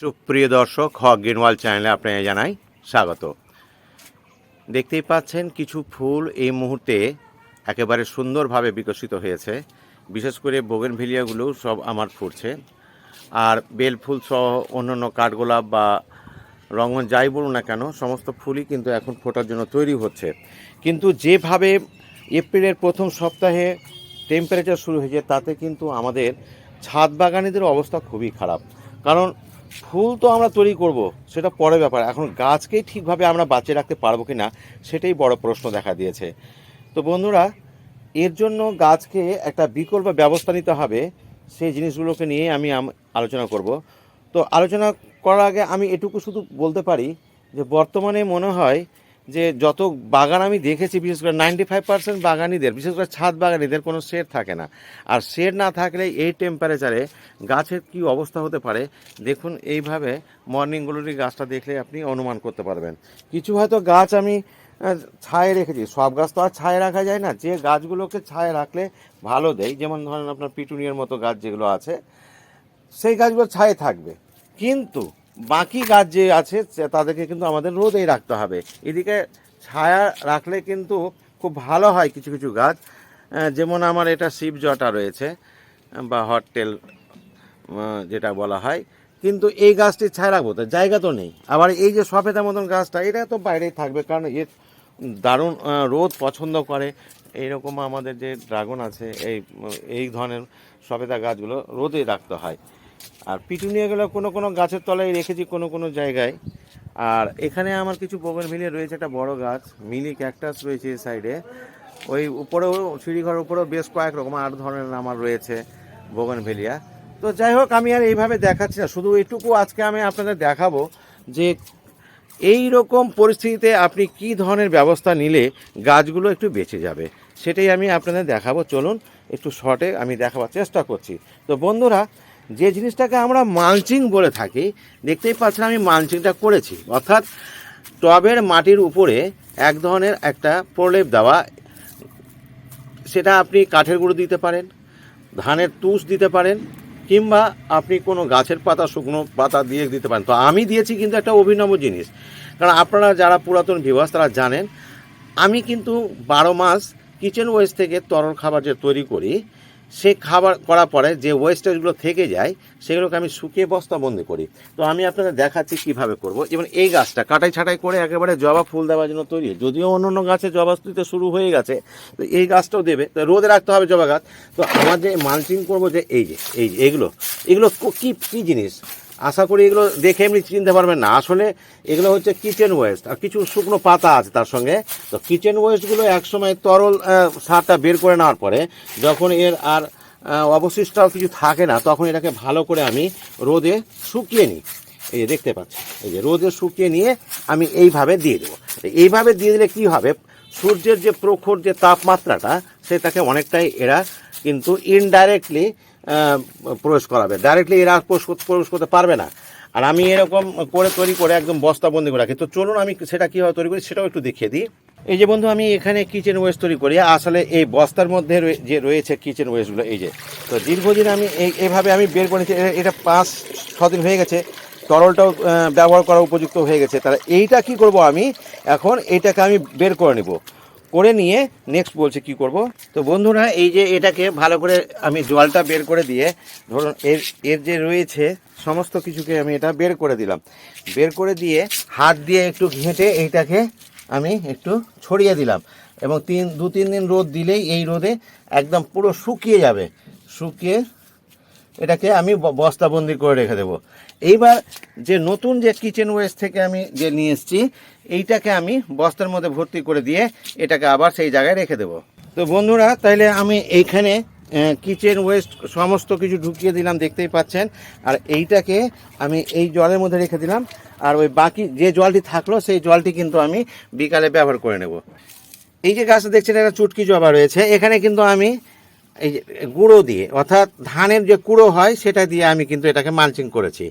সুপ্রিয় দর্শক, হক গ্রিনওয়াল চ্যানেলে আপনাকে জানাই স্বাগত। দেখতেই পাচ্ছেন, কিছু ফুল এই মুহূর্তে একেবারে সুন্দরভাবে বিকশিত হয়েছে। বিশেষ করে বোগেনভিলিয়াগুলো সব আমার ফুটছে। আর বেল ফুল সহ অন্যান্য কাঠগোলাপ বা রঙন যাই বলুন না কেন, সমস্ত ফুলই কিন্তু এখন ফোটার জন্য তৈরি হচ্ছে। কিন্তু যেভাবে এপ্রিলের প্রথম সপ্তাহে টেম্পারেচার শুরু হয়েছে, তাতে কিন্তু আমাদের ছাদ বাগানিদের অবস্থা খুবই খারাপ। কারণ ফুল তো আমরা তৈরি করব, সেটা পরে ব্যাপার। এখন গাছকেই ঠিকভাবে আমরা বাঁচিয়ে রাখতে পারব কি না সেটাই বড় প্রশ্ন দেখা দিয়েছে। তো বন্ধুরা, এর জন্য গাছকে একটা বিকল্প ব্যবস্থা নিতে হবে, সেই জিনিসগুলোকে নিয়ে আমি আলোচনা করব। তো আলোচনা করার আগে আমি এটুকু শুধু বলতে পারি যে বর্তমানে মনে হয় যে যত বাগান আমি দেখেছি, বিশেষ করে নাইনটি ফাইভ পার্সেন্ট বাগানিদের, বিশেষ করে ছাদ বাগানিদের কোনো শেড থাকে না। আর শেড না থাকলে এই টেম্পারেচারে গাছের কি অবস্থা হতে পারে, দেখুন এইভাবে মর্নিং গ্লোরি গাছটা দেখলে আপনি অনুমান করতে পারবেন। কিছু হয়তো গাছ আমি ছায়ে রেখেছি, সব গাছ তো আর ছায়ে রাখা যায় না। যে গাছগুলোকে ছায়ে রাখলে ভালো দেয়, যেমন ধরেন আপনার পিটুনিয়ার মতো গাছ যেগুলো আছে, সেই গাছগুলো ছায়ে থাকবে। কিন্তু বাকি গাছ যে আছে তাদেরকে কিন্তু আমাদের রোদেই রাখতে হবে। এদিকে ছায়া রাখলে কিন্তু খুব ভালো হয় কিছু কিছু গাছ। যেমন আমার এটা শিবজটা রয়েছে বা হটটেল যেটা বলা হয়। কিন্তু এই গাছটি ছায়া রাখব তো জায়গা তো নেই। আবার এই যে সফেদা মতন গাছটা, এটা তো বাইরেই থাকবে, কারণ এর দারুণ রোদ পছন্দ করে। এইরকম আমাদের যে ড্রাগন আছে, এই এই ধরনের সফেদা গাছগুলো রোদে রাখতে হয়। আর পিটুনিয়াগুলো কোনো কোনো গাছের তলায় রেখেছি কোনো কোনো জায়গায়। আর এখানে আমার কিছু বগন মিলিয়ে রয়েছে, একটা বড় গাছ, মিলি ক্যাকটাস রয়েছে এই সাইডে। ওই উপরেও, সিঁড়িঘর উপরেও বেশ কয়েক রকম আট ধরনের আমার রয়েছে বোগনভেলিয়া তো যাই হোক, আমি আর এইভাবে দেখাচ্ছি না, শুধু এটুকু আজকে আমি আপনাদের দেখাবো যে এই রকম পরিস্থিতিতে আপনি কি ধরনের ব্যবস্থা নিলে গাছগুলো একটু বেঁচে যাবে, সেটাই আমি আপনাদের দেখাবো। চলুন, একটু শর্টে আমি দেখাবার চেষ্টা করছি। তো বন্ধুরা যে জিনিসটাকে আমরা মালচিং বলে থাকি, দেখতেই পাচ্ছেন আমি মালচিংটা করেছি। অর্থাৎ টবের মাটির উপরে এক ধরনের একটা প্রলেপ দেওয়া, সেটা আপনি কাঠের গুঁড়ো দিতে পারেন, ধানের তুষ দিতে পারেন, কিংবা আপনি কোনো গাছের পাতা, শুকনো পাতা দিয়ে দিতে পারেন। তো আমি দিয়েছি কিন্তু একটা অভিনব জিনিস। কারণ আপনারা যারা পুরাতন ভিভাস তারা জানেন, আমি কিন্তু বারো মাস কিচেন ওয়েস্ট থেকে তরল খাবার যে তৈরি করি সে খাবার করার পরে যে ওয়েস্টেজগুলো থেকে যায়, সেগুলোকে আমি শুকিয়ে বস্তাবন্দি করি। তো আমি আপনাদের দেখাচ্ছি কীভাবে করব। যেমন এই গাছটা কাটাই ছাটাই করে একেবারে জবা ফুল দেওয়ার জন্য তৈরি। যদিও অন্য অন্য গাছে জবা দিতে শুরু হয়ে গেছে, তো এই গাছটাও দেবে। তো রোদে রাখতে হবে জবা গাছ। তো আমার যে মালচিং করব যে এই যে এই যে, এগুলো এগুলো কী, কি জিনিস? আশা করি এগুলো দেখে এমনি চিনতে পারবেন না। আসলে এগুলো হচ্ছে কিচেন ওয়েস্ট আর কিছু শুকনো পাতা আছে তার সঙ্গে। তো কিচেন ওয়েস্টগুলো একসময় তরল সারটা বের করে নেওয়ার পরে যখন এর আর অবশিষ্ট কিছু থাকে না, তখন এটাকে ভালো করে আমি রোদে শুকিয়ে নিই। এই যে দেখতে পাচ্ছি এই যে রোদে শুকিয়ে নিয়ে আমি এইভাবে দিয়ে দেবো। এইভাবে দিয়ে দিলে কি হবে? সূর্যের যে প্রখর যে তাপমাত্রাটা, সেটাকে অনেকটাই এরা কিন্তু ইনডাইরেক্টলি প্রবেশ করাবে। ডাইরেক্টলি এরা প্রবেশ করতে- পারবে না। আর আমি এরকম করে তৈরি করে একদম বস্তাবন্দি করে রাখি। তো চলুন আমি সেটা কীভাবে তৈরি করি সেটাও একটু দেখিয়ে দিই। এই যে বন্ধু, আমি এখানে কিচেন ওয়েস্ট তৈরি করি। আসলে এই বস্তার মধ্যে যে রয়েছে কিচেন ওয়েস্টগুলো এই যে। তো দীর্ঘদিন আমি এই এভাবে আমি বের করেছি এটা পাঁচ ছদিন হয়ে গেছে। তরলটাও ব্যবহার করা উপযুক্ত হয়ে গেছে। তাহলে এইটা কি করব আমি? এখন এইটাকে আমি বের করে নেব। করে নিয়ে নেক্সট বলছে কি করব? তো বন্ধুরা, এই যে এটাকে ভালো করে আমি জলটা বের করে দিয়ে, ধরুন এর এর যে রয়েছে, সমস্ত কিছুকে আমি এটা বের করে দিলাম। বের করে দিয়ে হাত দিয়ে একটু ঘেঁটে এইটাকে আমি একটু ছড়িয়ে দিলাম। এবং তিন, দু, তিন দিন রোদ দিলেই এই রোদে একদম পুরো শুকিয়ে যাবে। শুকিয়ে এটাকে আমি বস্তাবন্দি করে রেখে দেবো। এইবার যে নতুন যে কিচেন ওয়েস্ট থেকে আমি যে নিয়ে এসেছি, এইটাকে আমি বস্তার মধ্যে ভর্তি করে দিয়ে এটাকে আবার সেই জায়গায় রেখে দেবো। তো বন্ধুরা, তাইলে আমি এইখানে কিচেন ওয়েস্ট সমস্ত কিছু ঢুকিয়ে দিলাম, দেখতেই পাচ্ছেন। আর এইটাকে আমি এই জলের মধ্যে রেখে দিলাম। আর ওই বাকি যে জলটি থাকল, সেই জলটি কিন্তু আমি বিকালে ব্যবহার করে নেব। এই যে গাছটা দেখছেন, একটা চুটকি জবা রয়েছে। এখানে কিন্তু আমি এই গুঁড়ো দিয়ে, অর্থাৎ ধানের যে কুড়ো হয়, সেটা দিয়ে আমি কিন্তু এটাকে মালচিং করেছি।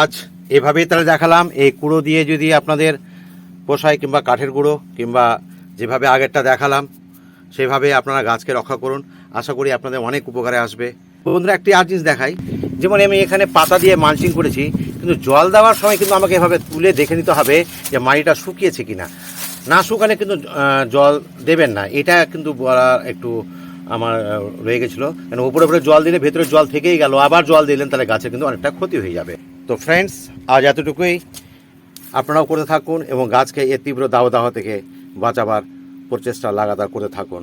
আজ এভাবেই তাহলে দেখালাম, এই কুড়ো দিয়ে যদি আপনাদের পোষায় কিংবা কাঠের গুঁড়ো, কিংবা যেভাবে আগেরটা দেখালাম, সেভাবে আপনারা গাছকে রক্ষা করুন। আশা করি আপনাদের অনেক উপকারে আসবে। বন্ধুরা, একটি আর জিনিস দেখাই। যেমন আমি এখানে পাতা দিয়ে মালচিং করেছি, কিন্তু জল দেওয়ার সময় কিন্তু আমাকে এভাবে তুলে দেখে নিতে হবে যে মাটিটা শুকিয়েছে কিনা। না শুকালে কিন্তু জল দেবেন না। এটা কিন্তু বলা একটু আমার রয়ে গেছিল। কারণ উপরে উপরে জল দিলে ভেতরে জল থেকেই গেল, আবার জল দিলেন, তাহলে গাছের কিন্তু অনেকটা ক্ষতি হয়ে যাবে। তো ফ্রেন্ডস আজ এতটুকুই। আপনারাও করে থাকুন এবং গাছকে এ তীব্র দাবদাহ থেকে বাঁচাবার প্রচেষ্টা লাগাতার করে থাকুন।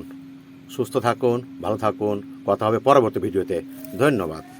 সুস্থ থাকুন, ভালো থাকুন। কথা হবে পরবর্তী ভিডিওতে। ধন্যবাদ।